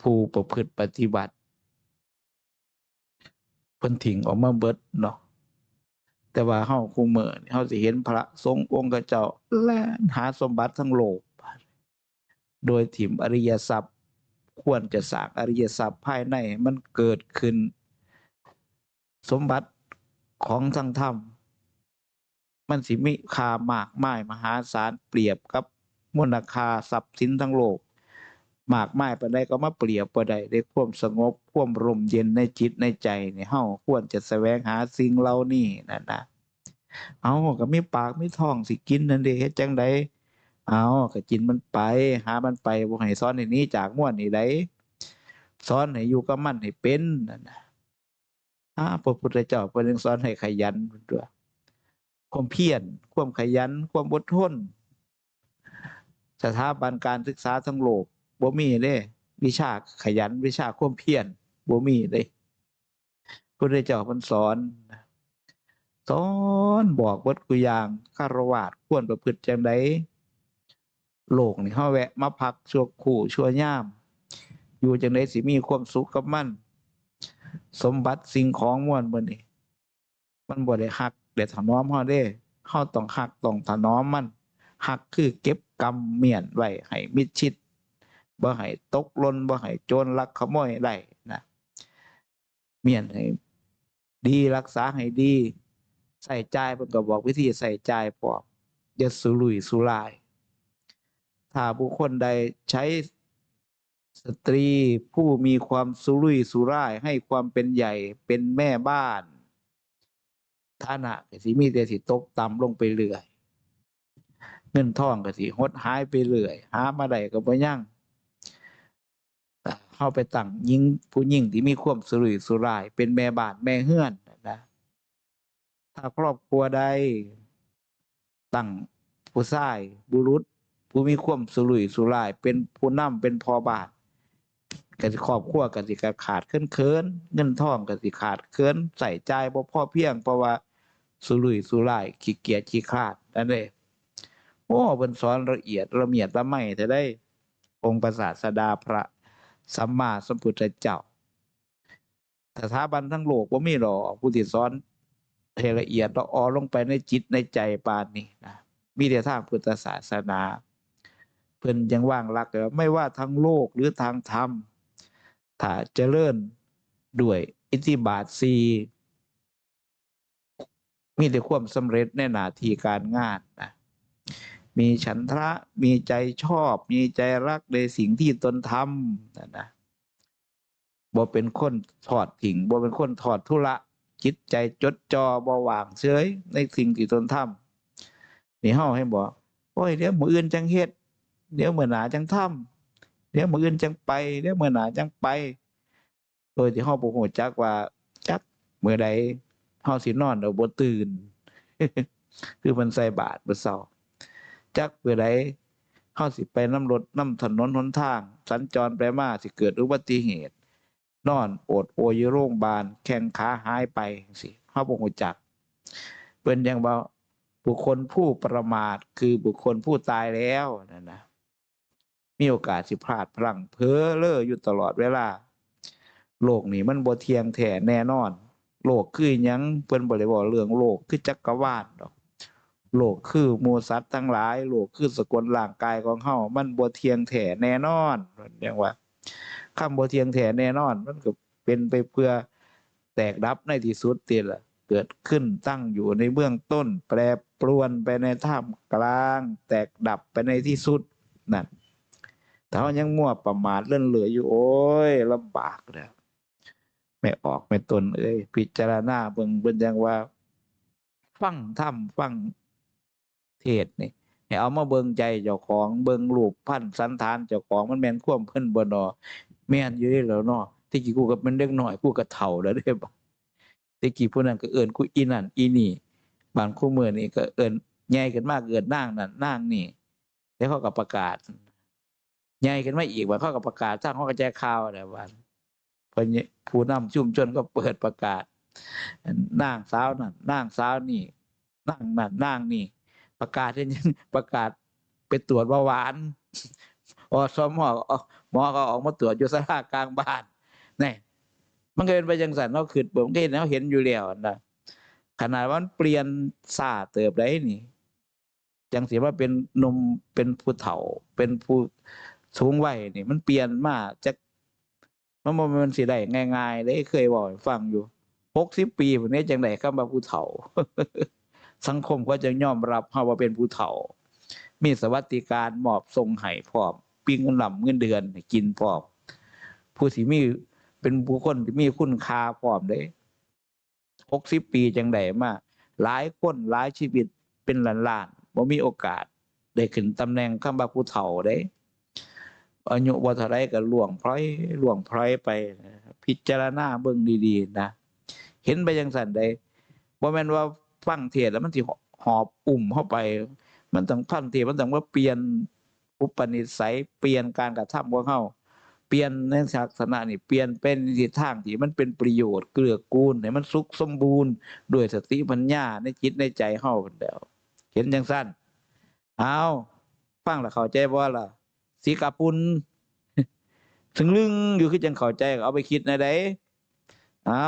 ผู้ประพฤติปฏิบัติเพิ่นถิ่งออกมาเบิดเนาะแต่ว่าเฮาคูเมื่อเฮาสิเห็นพระสงฆ์องค์เจ้าแล่นหาสมบัติทั้งโลก โดยถิ่มอริยทรัพย์ ควรจะสร้างอริยทรัพย์ภายในมันเกิดขึ้น สมบัติของทางธรรมมันสิมีค่ามากมายมหาศาลเปรียบกับมูลค่าทรัพย์สินทั้งโลก มากไมายปานใดก็มาเปรียบบ่ไดได้ความสงบความร่มเย็นในจิตในใจนี่เฮาควรจะแสวงหาสิ่งเหล่านี้นั่นนะเอาก็มีปากมีท้องสิกินนั่นเด้เฮ็ดจังไดเอาก็กินมันไป หามันไปบ่ให้สอนให้นี้จากม่วนนี่ไดสอนให้อยู่กับมันให้เป็นนั่นนะอาพระพุทธเจ้าเพิ่นยังสอนให้ขยันพุ่นตัวความเพียรความขยัน ความอดทน สถาบันการศึกษาทั้งโลก บ่มีเด้ วิชาขยันวิชาความเพียรบ่มีเด้พระเจ้าเพิ่นสอนสอนบอกเบิดกุยางคารวะควรประพฤติจังไดโลกนี่เฮาแวะ มาพักชั่วคู่ชั่วย่าม อยู่จังไดสิมีความสุขกับมัน สมบัติสิ่งของม่วนบ่นี่มันบ่ได้ฮักได้ถนอมเฮาเด้เฮาต้องฮักต้องถนอมมันฮักคือเก็บกำเมียนไว้ให้มิดชิด บ่ให้ตกหล่นบ่ให้โจรลักขโมยได้นะเมียนให้ดีรักษาให้ดี ใส่ใจเพิ่นก็บอกวิธีใส่ใจพร้อมอย่าสุรุ่ยสุราย ถ้าบุคคลใดใช้สตรีผู้มีความสุรุ่ยสุร่ายให้ความเป็นใหญ่เป็นแม่บ้านฐานะก็สิมีแต่สิตกต่ำลงไปเรื่อย เงินทองก็สิหดหายไปเรื่อย หามาได้ก็บ่ยั่ง เข้าไปตั้งหญิงผู้หญิงที่มีความสุรุ่ยสุร่าย เป็นแม่บ้านแม่เฮือนนะถ้าครอบครัวใดตั้งผู้ชายบุรุษ ผู้มีความสุรุ่ยสุร่าย เป็นผู้นำเป็นพ่อบ้านก็สิครอบครัวก็สิขาดเคินเคินเงินทองก็สิขาดเคินใส่ใจายบ่พอเพียงเพราะว่าสุรุ่ยสุร่ายขี้เกียจขี้คร้าดนั่นเองโอ้เพิ่นสอนละเอียดละเมียดละไมแต่ได้องค์พระศาสดาพระ สัมมาสัมพุทธเจ้าสถาบันทั้งโลกบ่ามีหรอผู้ที่สอนให้ละเอียดละออลงไปในจิตในใจปานนี้นะมีแต่ทางพุทธศาสนา เพิ่นยังว่างหลักเลยว่าไม่ว่าทางโลกหรือทางธรรมถ้าเจริญด้วยอิทธิบาทสีมีแต่ความสำเร็จในหน้าที่การงานนะ มีฉันทะมีใจชอบ มีใจรักในสิ่งที่ตนทำนะนะบ่เป็นคนถอดทิ้งบ่เป็นคนถอดธุระจิตใจจดจอบ่วางเฉยในสิ่งที่ตนทำนี่เฮาให้บอกโอ้ยเดี๋ยวมืออื่นจังเฮ็ดเดี๋ยวมื้อหนาจังทำเดี๋ยวมืออื่นจังไปเดี๋ยวมื้อหนาจังไปโดยที่เฮาบ่ฮู้จักว่าจักมื้อใดเฮาสินอนแล้วบ่ตื่น คือมันใส่บาตรมื้อเช้า จักเมื่อใดเฮาสิไปน้ำรถน้ำถนนหนทาง สัญจรไปมาสิเกิดอุบัติเหตุ นอนโอดโอยอยู่โรงพยาบาลแข้งขาหายไปจังซี่เฮาบ่ฮู้จักเพิ่นยังว่าบุคคลผู้ประมาทคือบุคคลผู้ตายแล้วนั่นนะมีโอกาสสิพลาดพลั้งเพ้อเล้ออยู่ตลอดเวลา โลกนี้มันบ่เทียงแท้แน่นอน โลกคือยังเพิ่นบ่ได้บอกเรื่องโลกคือจักรวาลดอก โลกคือหมูสัตว์ทั้งหลาย โลกคือสกุลร่างกายของเฮามันบ่เที่ยงแท้แน่นอนเพิ่นยังว่าคำบ่เที่ยงแท้แน่นอน มันก็เป็นไปเพื่อแตกดับในที่สุดติล่ะเกิดขึ้นตั้งอยู่ในเบื้องต้น แปรปรวนไปในท่ามกลาง แตกดับไปในที่สุดนั่นแต่ว่ายังมั่วประมาทเลื่อนเหลืออยู่โอ้ยลำบากแล้วไม่ออกไม่ตนเอ้ยพิจารณาเบิ่งเบิ่งยังว่า ฟังธรรมฟัง เทศน์นี่ให้เอามาเบิ่งใจเจ้าของเบิ่งรูปพันธ์สันฐานเจ้าของมันแม่นควมเพิ่นบ่นอแม่นอยู่ได้แล้วเนาะที่กี้กูก็เป็นเด็กน้อยกูก็เฒ่าแล้วเด้บ่ที่กี้ผู้นั้นก็เอิ้นกูอีนั่นอีนี่บางคู่มือนี่ก็เอิ้นใหญ่ขึ้นมากเอิ้นนางนั่นนางนี่แล้วเขาก็ประกาศใหญ่ขึ้นมาอีกว่าเขาก็ประกาศสร้างเขาก็แจ้งข่าวอะไรว่าเพิ่นผู้นำชุมชนก็เปิดประกาศนางสาวนั่นนางสาวนี่นางนั่นนางนี่ ประกาศเช่นประกาศไปตรวจเบาหวานอสมอหมอก็ออกมาตรวจอยู่สลากลางบ้านนี่มันก็เป็นไปจังสันเนาะคือผมก็เห็นแล้วเห็นอยู่แล้วนะขนาดว่ามันเปลี่ยนซาเติบได้นี่ จังสีว่าเป็นนมเป็นผู้เฒ่า เป็นผู้สูงวัยนี่ มันเปลี่ยนมาจากมันมันสิได้ง่ายๆเลยเคยบอกฟังอยู่หกสิบปีผมนี้จังไดเข้ามาผู้เฒ่า สังคมก็จะยอมรับเฮาว่าเป็นผู้เฒ่า มีสวัสดิการมอบส่งให้พร้อมปีเงินลำเงินเดือนกินพร้อมผู้ที่มีเป็นบุคคลที่มีคุณค่าพร้อมเด้หกสิบปีจังไดมาหลายคนหลายชีวิตเป็นล้านๆบ่มีโอกาส ได้ขึ้นตำแหน่งคำว่าผู้เฒ่าเด้อายุบ่เท่าไรก็ล่วงพร้อยล่วงพร้อยไป พิจารณาเบิ่งดีๆนะ เห็นไปจังซั่นได้บ่แม่นว่า ฟังเทศแล้วมันสิหอบอุ่มเข้าไป มันต้องฟังเทศมันต้องว่าเปลี่ยนอุปนิสัยเปลี่ยนการกระทำของเฮาเปลี่ยนในลักษณะนี่เปลี่ยนเป็นทิศทางที่มันเป็นประโยชน์เกลือกูลให้มันสุขสมบูรณ์ด้วยสติปัญญาในจิตในใจเฮาพุ่นแล้วเห็นจังสั้นเอาฟังล้วเข้าใจบ่ล่ะสีกาปุนถึงลึงอยู่คือจังเข้าใจเอาไปคิดในใดเอา